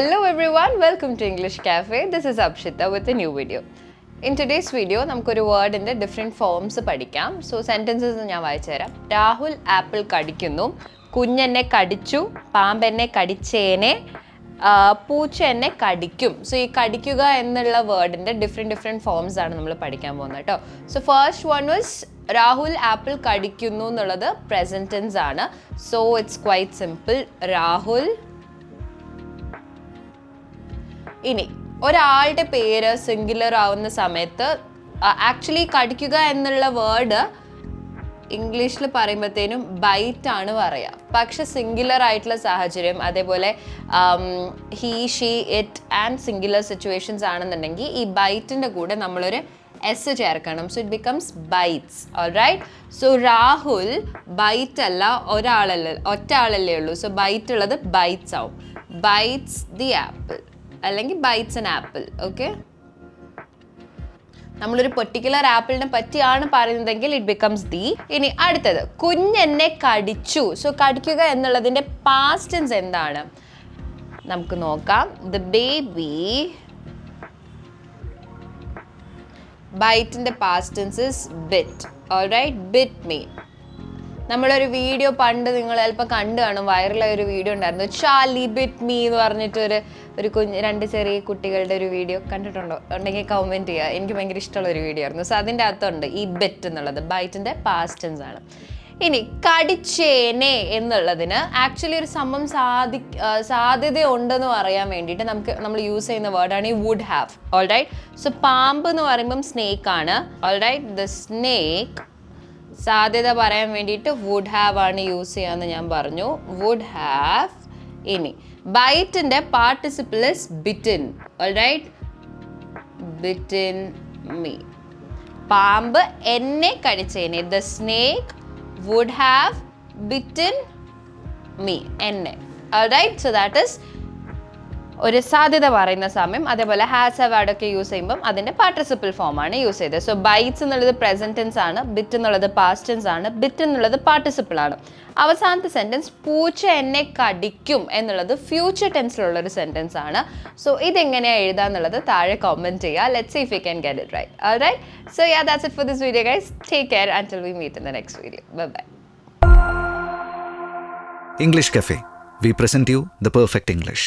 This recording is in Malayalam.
Hello everyone, welcome to English Cafe. This is Abshita with a new video in today's video നമുക്കൊരു വേർഡിന്റെ ഡിഫറെന്റ് ഫോംസ് പഠിക്കാം. സോ സെന്റൻസസ് ഞാൻ വായിച്ചു തരാം. രാഹുൽ ആപ്പിൾ കടിക്കുന്നു കുഞ്ഞെന്നെ കടിച്ചു പാമ്പെന്നെ കടിച്ചേനെ പൂച്ച എന്നെ കടിക്കും. സോ ഈ കടിക്കുക എന്നുള്ള വേർഡിന്റെ ഡിഫറെന്റ് ഡിഫറെന്റ് ഫോംസ് ആണ് നമ്മൾ പഠിക്കാൻ പോകുന്നത് കേട്ടോ. So first one was Rahul apple കടിക്കുന്നു എന്നുള്ളത് പ്രസന്റൻസ് ആണ്. So it's quite simple Rahul ഇനി ഒരാളുടെ പേര് സിംഗുലർ ആവുന്ന സമയത്ത് ആക്ച്വലി കടിക്കുക എന്നുള്ള വേർഡ് ഇംഗ്ലീഷിൽ പറയുമ്പോഴത്തേനും ബൈറ്റ് ആണ് പറയുക പക്ഷെ സിംഗുലർ ആയിട്ടുള്ള സാഹചര്യം അതേപോലെ he she it and singular situations ആണെന്നുണ്ടെങ്കിൽ ഈ ബൈറ്റിന്റെ കൂടെ നമ്മളൊരു എസ് ചേർക്കണം. So it becomes bites right so Rahul bite അല്ല ഒരാളല്ല ഒറ്റ ആളല്ലേ ഉള്ളൂ. സോ ബൈറ്റ് ഉള്ളത് ബൈറ്റ്സ് ആവും. ബൈറ്റ്സ് ദി ആപ്പിൾ അല്ലെങ്കിൽ ബൈറ്റ്സ് ആൻ ആപ്പിൾ ഓക്കെ നമ്മളൊരു പെർട്ടിക്കുലർ ആപ്പിളിനെ പറ്റിയാണ് പറയുന്നതെങ്കിൽ ഇറ്റ് ബിക്കംസ് ദി ഇനി അടുത്തത് കുഞ്ഞെന്നെ കടിച്ചു. സോ കടിക്കുക എന്നുള്ളതിന്റെ പാസ്റ്റൻസ് എന്താണ്? നമുക്ക് നോക്കാം. The baby ബൈറ്റിന്റെ past tense is bit alright bit me നമ്മളൊരു വീഡിയോ പണ്ട് നിങ്ങൾ ചിലപ്പോൾ കണ്ടു കാണും. വൈറലായ ഒരു വീഡിയോ ഉണ്ടായിരുന്നു. ചാലി ബിറ്റ് മീ എന്ന് പറഞ്ഞിട്ട് ഒരു ഒരു കുഞ്ഞ് രണ്ട് ചെറിയ കുട്ടികളുടെ ഒരു വീഡിയോ കണ്ടിട്ടുണ്ടോ? ഉണ്ടെങ്കിൽ കമന്റ് ചെയ്യുക. എനിക്ക് ഭയങ്കര ഇഷ്ടമുള്ള ഒരു വീഡിയോ ആയിരുന്നു. സോ അതിന്റെ അകത്തുണ്ട് ഈ ബെറ്റ് എന്നുള്ളത്. ബൈറ്റിന്റെ പാസ്റ്റൻസ് ആണ്. ഇനി കടിച്ചേനെ എന്നുള്ളതിന് ആക്ച്വലി ഒരു സംഭവം സാധി സാധ്യത സാധ്യതയുണ്ടെന്ന് പറയാൻ വേണ്ടിയിട്ട് നമുക്ക് നമ്മൾ യൂസ് ചെയ്യുന്ന വേർഡാണ് ഈ would have all right so പാമ്പ് എന്ന് പറയുമ്പം സ്നേക്ക് ആണ്. ഓൾ റൈറ്റ് ദ സ്നേക്ക് സാധ്യത പറയാൻ വേണ്ടിയിട്ട് വുഡ് ഹാവ് ആണ് യൂസ് ചെയ്യാന്ന് ഞാൻ പറഞ്ഞു. വുഡ് ഹാവ് ഇനി ബൈറ്റിന്റെ പാർട്ടിസിപ്പിൾസ് ബിറ്റിൻ റൈറ്റ് ബിറ്റിൻ മീ പാമ്പ് എന്നെ കടിച്ചേനെ. The snake would have bitten me എന്നെ. റൈറ്റ് സോ ദാറ്റ് ഇസ് ഒരു സാധ്യത പറയുന്ന സമയം അതേപോലെ ഹാസ് അവാർഡ് ഒക്കെ യൂസ് ചെയ്യുമ്പോൾ അതിന്റെ പാർട്ടിസിപ്പിൾ ആണ് യൂസ് ചെയ്തത്. സോ ബൈറ്റ്സ് എന്നുള്ളത് പ്രസന്റ് ടെൻസ് ആണ് ബിറ്റ് എന്നുള്ളത് പാസ്റ്റ് ടെൻസ് ആണ് ബിറ്റ് എന്നുള്ളത് പാർട്ടിസിപ്പിൾ ആണ്. അവസാനത്തെ സെന്റൻസ് പൂച്ച എന്നെ കടിക്കും എന്നുള്ളത് ഫ്യൂച്ചർ ടെൻസിലുള്ള ഒരു സെന്റൻസ് ആണ്. സോ ഇതെങ്ങനെയാണ് എഴുതുക എന്നുള്ളത് താഴെ കമന്റ് ചെയ്യുക. Let see if you can get it right right so yeah that's it for this video guys take care and we meet in the next video bye bye English Cafe. We present you the perfect English.